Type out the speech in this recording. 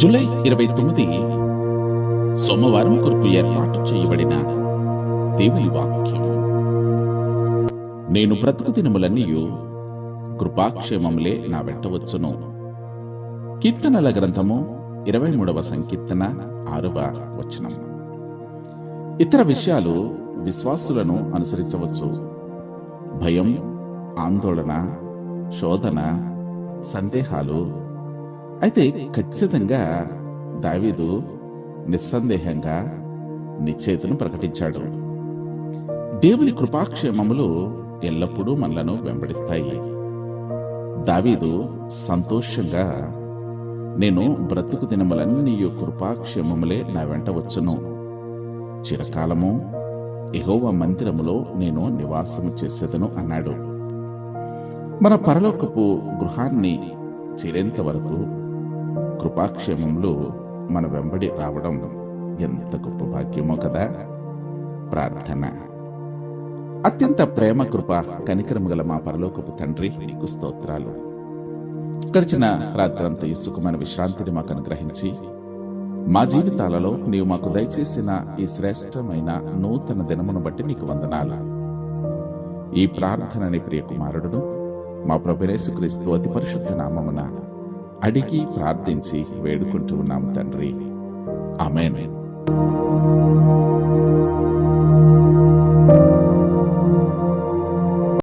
July ఇరవై తొమ్మిది సోమవారం కొరకు ఏర్పాటు చేయబడిన దేవుని వాక్యం. నేను బ్రతుకు దినములన్నీ కృపాక్షేమములే నా వెంట వచ్చును. కీర్తనల గ్రంథము ఇరవై మూడవ సంకీర్తన ఆరవ వచనం. ఇతర విషయాలు విశ్వాసులను అనుసరించవచ్చు. భయం ఆందోళన శోధన సందేహాలు అయితే ఖచ్చితంగా దావీదు నిస్సందేహంగా నిశ్చేతను ప్రకటించాడు. దేవుని కృపాక్షేమములు ఎల్లప్పుడూ మనలను వెంబడిస్తాయి. దావీదు సంతోషంగా నేను బ్రతుకు దినములన్నీ కృపాక్షేమములే నా వెంట వచ్చును. చిరకాలము ఎహోవ మందిరములో నేను నివాసము చేసేదను అన్నాడు. మన పరలోకపు గృహాన్ని చేరేంత వరకు కృపాక్షేమంలో మన వెంబడి రావడం ఎంత గొప్ప భాగ్యమో కదా. ప్రార్థన. అత్యంత ప్రేమ కృప కనికరము గల మా పరలోకపు తండ్రి నీకు స్తోత్రాలు. గడిచిన రాత్రంతా ఇసుకమైన విశ్రాంతిని మాకు అనుగ్రహించి మా జీవితాలలో నీవు మాకు దయచేసిన ఈ శ్రేష్టమైన నూతన దినమును బట్టి నీకు వందనాలు. ఈ ప్రార్థనని ప్రియ కుమారుడును మా ప్రభునేసుక్రీస్తు అతి పరిశుద్ధ నామమున అడిగి ప్రార్థించి వేడుకుంటూ ఉన్నాము తండ్రి. ఆమెన్.